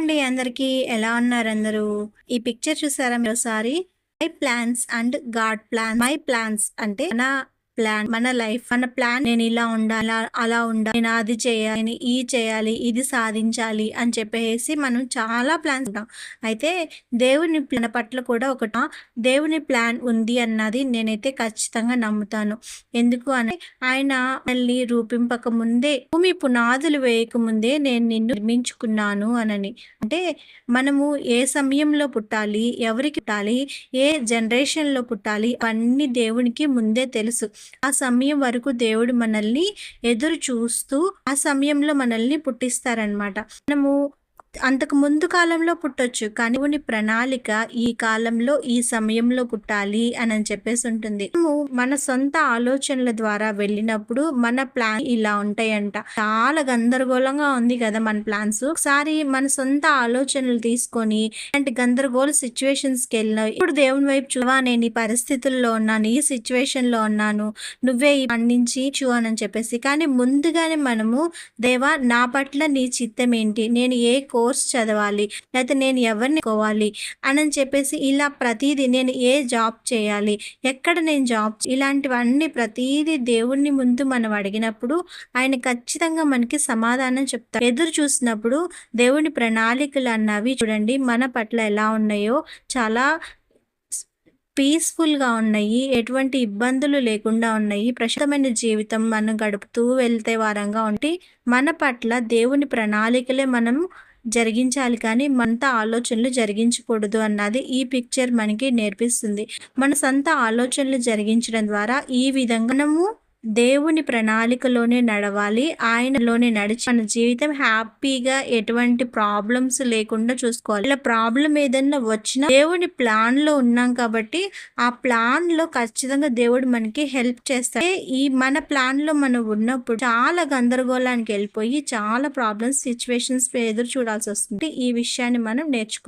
అండి అందరికీ. ఎలా ఉన్నారు అందరూ? ఈ పిక్చర్ చూసారా మరోసారి ఒకసారి? My plans and God plan my plans అంటే మన ప్లాన్ మన లైఫ్ మన ప్లాన్ నేను ఇలా ఉండాలి అలా ఉండాలి నేను అది చేయాలి నేను ఈ చేయాలి ఇది సాధించాలి అని చెప్పేసి మనం చాలా ప్లాన్స్ ఉంటాం. అయితే దేవుని ప్లాన్ పట్ల కూడా ఒకట దేవుని ప్లాన్ ఉంది అన్నది నేనైతే ఖచ్చితంగా నమ్ముతాను. ఎందుకు అని ఆయన మనల్ని రూపింపక ముందే భూమి పునాదులు వేయక ముందే నేను నిన్ను నిర్మించుకున్నాను అనని. అంటే మనము ఏ సమయంలో పుట్టాలి ఎవరికి పుట్టాలి ఏ జనరేషన్లో పుట్టాలి అవన్నీ దేవునికి ముందే తెలుసు. ఆ సమయం వరకు దేవుడు మనల్ని ఎదురు చూస్తూ ఆ సమయంలో మనల్ని పుట్టిస్తారనమాట మనము అంతకు ముందు కాలంలో పుట్టొచ్చు కానీ దేవుని ప్రణాళిక ఈ కాలంలో ఈ సమయంలో పుట్టాలి అని అని చెప్పేసి ఉంటుంది. మనము మన సొంత ఆలోచనల ద్వారా వెళ్ళినప్పుడు మన ప్లాన్ ఇలా ఉంటాయంట. చాలా గందరగోళంగా ఉంది కదా మన ప్లాన్స్. ఒకసారి మన సొంత ఆలోచనలు తీసుకొని అంటే గందరగోళ సిచ్యువేషన్స్కి ఇప్పుడు దేవుని వైపు చూవా నేను ఈ పరిస్థితుల్లో ఉన్నాను ఈ సిచ్యువేషన్లో ఉన్నాను నువ్వే పండించి చూ అని చెప్పేసి. కానీ ముందుగానే మనము దేవా నా పట్ల నీ చిత్తం ఏంటి? నేను ఏ కో కోర్స్ చదవాలి లేకపోతే నేను ఎవరిని కోవాలి అని చెప్పేసి ఇలా ప్రతిదీ నేను ఏ జాబ్ చేయాలి ఎక్కడ నేను జాబ్ ఇలాంటివన్నీ ప్రతిదీ దేవుణ్ణి ముందు మనం అడిగినప్పుడు ఆయన ఖచ్చితంగా మనకి సమాధానం చెప్తారు ఎదురు చూసినప్పుడు దేవుని ప్రణాళికలు అన్నవి చూడండి మన పట్ల ఎలా ఉన్నాయో చాలా పీస్ఫుల్గా ఉన్నాయి ఎటువంటి ఇబ్బందులు లేకుండా ఉన్నాయి ప్రశాంతమైన జీవితం మనం గడుపుతూ వెళ్తే వారంగా ఉంటే మన పట్ల దేవుని ప్రణాళికలే మనం జరిగించాలి కానీ మనత ఆలోచనలు జరిగించకూడదు అన్నది ఈ పిక్చర్ మనకి నేర్పిస్తుంది. మన సొంత ఆలోచనలు జరిగించడం ద్వారా ఈ విధంగా మనము దేవుని ప్రణాళికలోనే నడవాలి. ఆయనలోనే నడిచి మన జీవితం హ్యాపీగా ఎటువంటి ప్రాబ్లమ్స్ లేకుండా చూసుకోవాలి. ఇలా ప్రాబ్లం ఏదన్నా వచ్చినా దేవుని ప్లాన్లో ఉన్నాం కాబట్టి ఆ ప్లాన్లో ఖచ్చితంగా దేవుడు మనకి హెల్ప్ చేస్తాడు. ఈ మన ప్లాన్లో మనం ఉన్నప్పుడు చాలా గందరగోళానికి వెళ్ళిపోయి చాలా ప్రాబ్లమ్స్ సిచ్యువేషన్స్ ఎదురు చూడాల్సి వస్తుంది. ఈ విషయాన్ని మనం నేర్చుకో